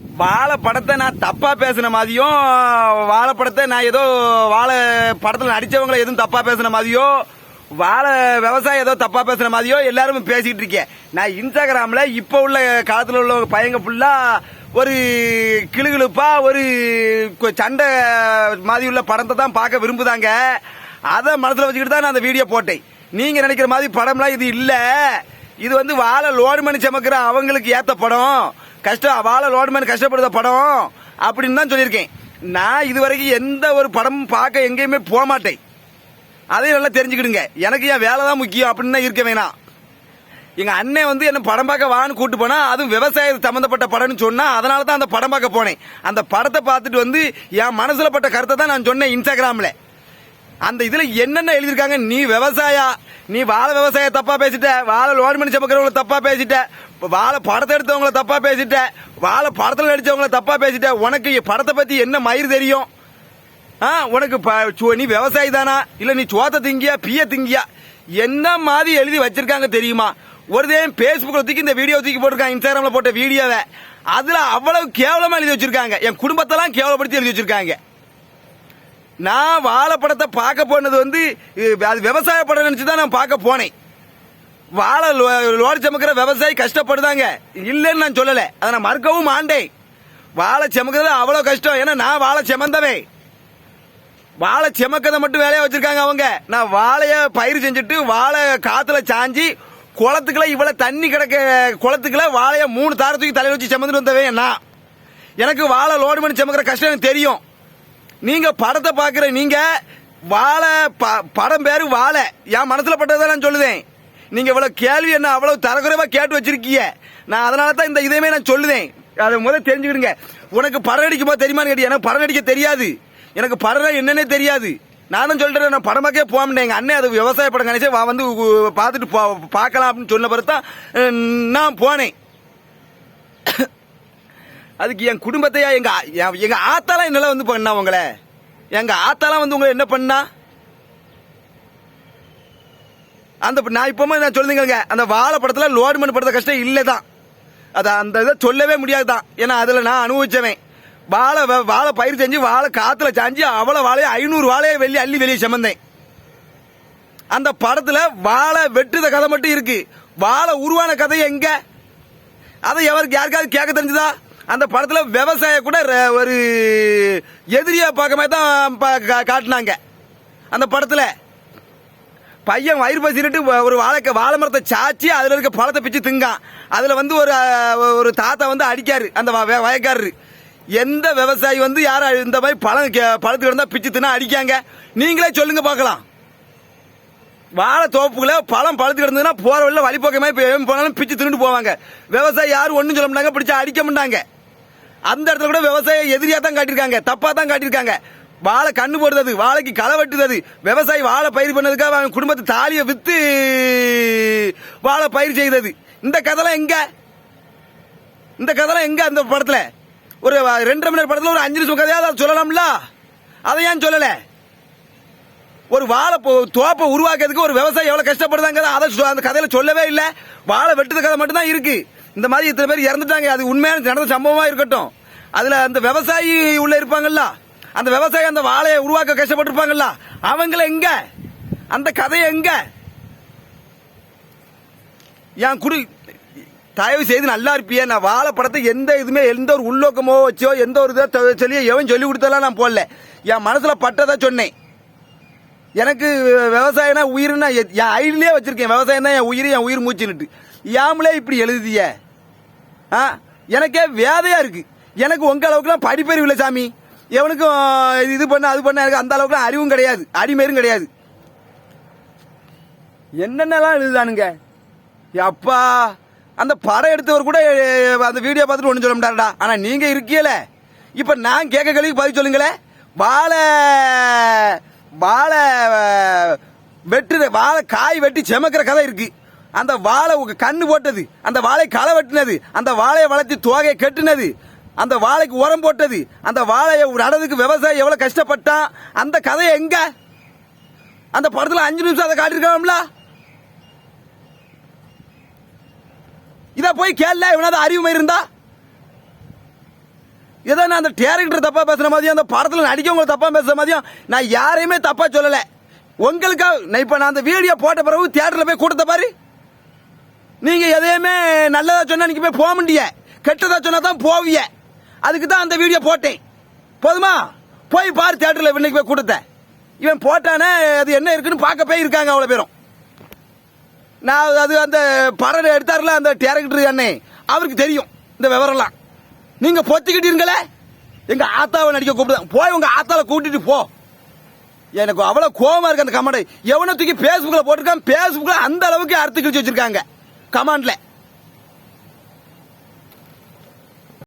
வாழை படத்தை நான் தப்பா பேசின மாதிரியும் வாழை படத்தை நான் ஏதோ வாழை படத்துல நடிச்சவங்களை எதுவும் தப்பா பேசின மாதிரியோ வாழை விவசாயம் ஏதோ தப்பா பேசுன மாதிரியோ எல்லாரும் பேசிட்டு இருக்கேன். நான் இன்ஸ்டாகிராம்ல இப்ப உள்ள காலத்துல உள்ள பையங்க ஃபுல்லா ஒரு கிளுகிழுப்பா ஒரு சண்டை மாதிரி உள்ள படத்தை தான் பார்க்க விரும்புதாங்க. அதை மனசுல வச்சுக்கிட்டு தான் நான் அந்த வீடியோ போட்டேன். நீங்க நினைக்கிற மாதிரி படம்லாம் இது இல்ல. இது வந்து வாழை லோடு மணி சமக்கிற அவங்களுக்கு ஏத்த படம். கஷ்டம் அவால லோடுமேன் மணி கஷ்டப்படுற படம் அப்படின்னு தான் சொல்லியிருக்கேன். நான் இது வரைக்கும் எந்த ஒரு படமும் பார்க்க எங்கேயுமே போக மாட்டேன். அதையும் நல்லா தெரிஞ்சுக்கிடுங்க. எனக்கு என் வேலை தான் முக்கியம் அப்படின்னு தான் இருக்க வேணாம். எங்க அண்ணன் வந்து என்ன படம் பார்க்க வான்னு கூட்டு போனா அதுவும் விவசாய சம்பந்தப்பட்ட படம்னு சொன்னா அதனால தான் அந்த படம் பார்க்க போனேன். அந்த படத்தை பார்த்துட்டு வந்து என் மனசுல பட்ட கருத்தை தான் நான் சொன்னேன் இன்ஸ்டாகிராம்ல. அந்த இதுல என்னென்ன எழுதியிருக்காங்க? நீ விவசாயா நீ வாழை விவசாய தப்பா பேசிட்ட வாழை லோன் பண்ணி சமக்கிறவங்கள தப்பா பேசிட்ட வாழை படத்தை எடுத்தவங்கள தப்பா பேசிட்ட. வாழை படத்தில் நடிச்சவங்கள தப்பா பேசிட்ட. உனக்கு படத்தை பத்தி என்ன மயிர் தெரியும்? ஆ உனக்கு ப- நீ விவசாயி தானா? இல்ல நீ சோத்த திங்கியா பிய திங்கியா? என்ன மாதிரி எழுதி வச்சிருக்காங்க தெரியுமா? ஒரு தேவன் பேஸ்புக்கில் தூக்கி இந்த வீடியோ தூக்கி போட்டிருக்காங்க இன்ஸ்டாகிராம்ல போட்ட வீடியோவை அதுல அவ்வளவு கேவலமா எழுதி வச்சிருக்காங்க. என் குடும்பத்தெல்லாம் கேவலப்படுத்தி எழுதி வச்சிருக்காங்க. நான் வாழைப்படத்தை பார்க்க போனது வந்து அது விவசாய படம் நினைச்சு தான் நான் பார்க்க போனேன். வாழை லோ- லோடு சமக்கிற விவசாயி கஷ்டப்படுதாங்க. இல்லைன்னு நான் சொல்லலை. அதை நான் மறுக்கவும் மாண்டேன் வாழை சமக்கிறது அவ்வளோ கஷ்டம். ஏன்னா நான் வாழை செமந்தவே வாழை செமக்கதை மட்டும் வேலையா வச்சிருக்காங்க அவங்க. நான் வாழைய பயிர் செஞ்சுட்டு வாழை காத்துல சாஞ்சி குளத்துக்குள்ள இவ்வளவு தண்ணி கிடக்க குளத்துக்குள்ள வாழைய மூணு தார தூக்கி தலையில வச்சு செமந்துட்டு வந்தவே நான். எனக்கு வாழை லோடு பண்ணி செமக்கிற கஷ்டம் எனக்கு தெரியும். நீங்க படத்தை பாக்குற நீங்க வாழை ப- படம் பேரு வாழை. என் மனசுல பட்டதை நான் சொல்லுதேன். நீங்க இவ்வளவு கேள்வி என்ன அவ்வளவு தரக்குறைவா கேட்டு வச்சிருக்கீங்க. நான் அதனால தான் இந்த இதையுமே நான் சொல்லுதேன். அதை முதல்ல தெரிஞ்சுக்கிடுங்க. உனக்கு படம் அடிக்குமா தெரியுமான்னு கேட்டி எனக்கு படம் அடிக்க தெரியாது. எனக்கு படம் என்னன்னே தெரியாது. நானும் சொல்றேன் நான் படமாக்கே போக எங்கள் எங்க அண்ணன் அது விவசாய படம் கணிச்சு வா வந்து பார்த்துட்டு போ- பார்க்கலாம் அப்படின்னு சொன்ன பிறகு தான் நான் போனேன். அதுக்கு என் குடும்பத்தையா எங்க எங்கள் எங்க ஆத்தாலாம் என்னெல்லாம் வந்து பண்ணா உங்களை? எங்க ஆத்தாலாம் வந்து உங்களை என்ன பண்ணா? அந்த நான் இப்போமே நான் சொல்லுங்க அந்த வாழை படத்தில் லோடு மண் படுத்த கஷ்டம் இல்லதான். அது அந்த இதை சொல்லவே முடியாது தான் ஏன்னா அதில் நான் அனுபவிச்சவன். வாழை வ- வாழை பயிர் செஞ்சு வாழை காற்றுல சாஞ்சி அவ்வளோ வாழையை ஐநூறு வாழையை வெளியே அள்ளி வெளியே சமந்தேன். அந்த படத்தில் வாழை வெட்டுத கதை மட்டும் இருக்கு. வாழை உருவான கதை எங்க? அதை எவருக்கு யாருக்காவது கேட்க தெரிஞ்சுதா? அந்த படத்தில் விவசாய கூட ஒரு எதிரியா பார்க்க மாதிரி தான் காட்டினாங்க கா- அந்த படத்தில் பையன் வயிறு பசிட்டு ஒரு வாழைக்க வாழை மரத்தை சாச்சி அதில் இருக்க பழத்தை பிச்சு திங்கான். அதில் வந்து ஒரு ஒரு தாத்தா வந்து அடிக்காரு. அந்த வ- வயக்காரரு. எந்த விவசாயி வந்து யாரும் இந்த மாதிரி பழம் பழத்துக்கு இருந்தால் பிச்சு தின்னா அடிக்காங்க? நீங்களே சொல்லுங்க பார்க்கலாம் வாழை தோப்புக்குள்ள பழம் பழுத்து கிடந்ததுன்னா போற வழியில் வழிபோக்கமே இப்போ எவன் போனாலும் பிச்சு தின்னுட்டு போவாங்க. விவசாயி யாரும் ஒன்றும் சொல்ல மாட்டாங்க பிடிச்சா அடிக்க மாட்டாங்க. அந்த இடத்துல கூட விவசாயம் எதிரியாக தான் காட்டியிருக்காங்க தப்பாக தான் காட்டியிருக்காங்க. வாழை கண்ணு போடுறது வாழைக்கு களை வெட்டுறது விவசாயி வாழை பயிர் பண்ணதுக்காக அவன் குடும்பத்து தாலியை வித்து வாழை பயிர் செய்தது. இந்த கதைலாம் எங்க? இந்த கதைலாம் எங்க அந்த படத்துல? ஒரு ரெண்டரை மணி நேரம் படத்துல ஒரு அஞ்சு நிமிஷம் கதையாவது அதை சொல்லலாம்ல? அதை ஏன் சொல்லலை? ஒரு வாழை போ- தோப்பை உருவாக்குறதுக்கு ஒரு விவசாயி எவ்வளவு கஷ்டப்படுதாங்க அதை அந்த கதையில சொல்லவே இல்லை. வாழை வெட்டுத கதை மட்டும்தான் இருக்கு. இந்த மாதிரி இத்தனை பேர் இறந்துட்டாங்க. அது உண்மையான நடந்த சம்பவமா இருக்கட்டும். அதுல அந்த விவசாயி உள்ள இருப்பாங்கல்ல? அந்த விவசாயி அந்த வாழையை உருவாக்க கஷ்டப்பட்டிருப்பாங்கல்ல அவங்கள எங்க? அந்த கதை எங்க? என் குடி தயவு செய்து நல்லா இருப்பியே நான் வாழை படத்தை எந்த இதுமே எந்த ஒரு உள்நோக்கமோ வச்சோ எந்த ஒரு இதை சொல்லி எவன் சொல்லி கொடுத்தாலும் நான் போடல. என் மனசில் பட்டதா சொன்னேன். எனக்கு விவசாயம்னா உயிர்னா என் ஐடிலே வச்சிருக்கேன் விவசாயம் தான் என் உயிர் என் உயிர் மூச்சுன்னுட்டு. ஏமலே இப்படி எழுதிய? ஆ? எனக்கே வேதையாக இருக்குது எனக்கு உங்கள் அளவுக்குலாம் படிப்பறிவு இல்லை சாமி. எவனுக்கும் இது பண்ண அது பண்ண எனக்கு அந்த அளவுக்குலாம் அறிவும் கிடையாது. அடிமேரும் கிடையாது. என்னென்னலாம் எழுதுதானுங்க அப்பா அந்த படம் எடுத்தவர் கூட அந்த வீடியோ பார்த்துட்டு ஒன்றும் சொல்ல மாட்டாருடா. ஆனால் நீங்கள் இருக்கீல இப்போ நான் கேட்க கழிவு பதில் சொல்லுங்களேன் வாழை வாழை வெட்டுற வாழை காய் வெட்டி செமக்கிற கதை இருக்கு. அந்த வாழை கண்ணு போட்டது அந்த வாழை களை வெட்டினது அந்த வாழையை வளர்த்தி தோகையை கெட்டினது அந்த வாழைக்கு உரம் போட்டது. அந்த வாழையை நடதுக்கு விவசாயி எவ்வளவு கஷ்டப்பட்டான் அந்த கதையை எங்க? அந்த படத்துல அஞ்சு நிமிஷம் அதை காட்டிருக்கலாம்ல இத போய் கேள்ல இவனாவது அறிவுமை இருந்தா? ஏதோ நான் அந்த டேரக்டர் தப்பா பேசுற மாதிரியும் அந்த படத்துல நடிக்கவங்க தப்பா பேசுற மாதிரியும் நான் யாரையுமே தப்பா சொல்லல. உங்களுக்காக நான் இப்ப நான் அந்த வீடியோ போட்ட பிறகு தியேட்டர்ல போய் கொடுத்த பாரு. நீங்க எதையுமே நல்லதா சொன்னா நீங்க போய் போக முடிய கெட்டதா சொன்னா தான் போவிய அதுக்கு தான் அந்த வீடியோ போட்டேன். போதுமா? போய் பாரு தேட்டரில் இன்னைக்கு போய் கொடுத்தேன். இவன் போட்டானே அது என்ன இருக்குன்னு பார்க்க போய் இருக்காங்க அவ்வளோ பேரும். நான் அது அந்த படம் எடுத்தார்ல அந்த டேரக்டர் அண்ணே அவருக்கு தெரியும் இந்த விவரம்லாம். நீங்கள் பொத்திக்கிட்டீங்களே எங்கள் ஆத்தாவை நடிக்க கூப்பிடுதான். போய் உங்கள் ஆத்தாவை கூட்டிட்டு போ. எனக்கு அவ்வளோ கோபமாக இருக்கு அந்த கமெண்ட். எவனை தூக்கி ஃபேஸ்புக்கில் போட்டிருக்கான்? ஃபேஸ்புக்கில் அந்த அளவுக்கு அறுத்து கிழிச்சு வச்சிருக்காங்க கமாண்டில்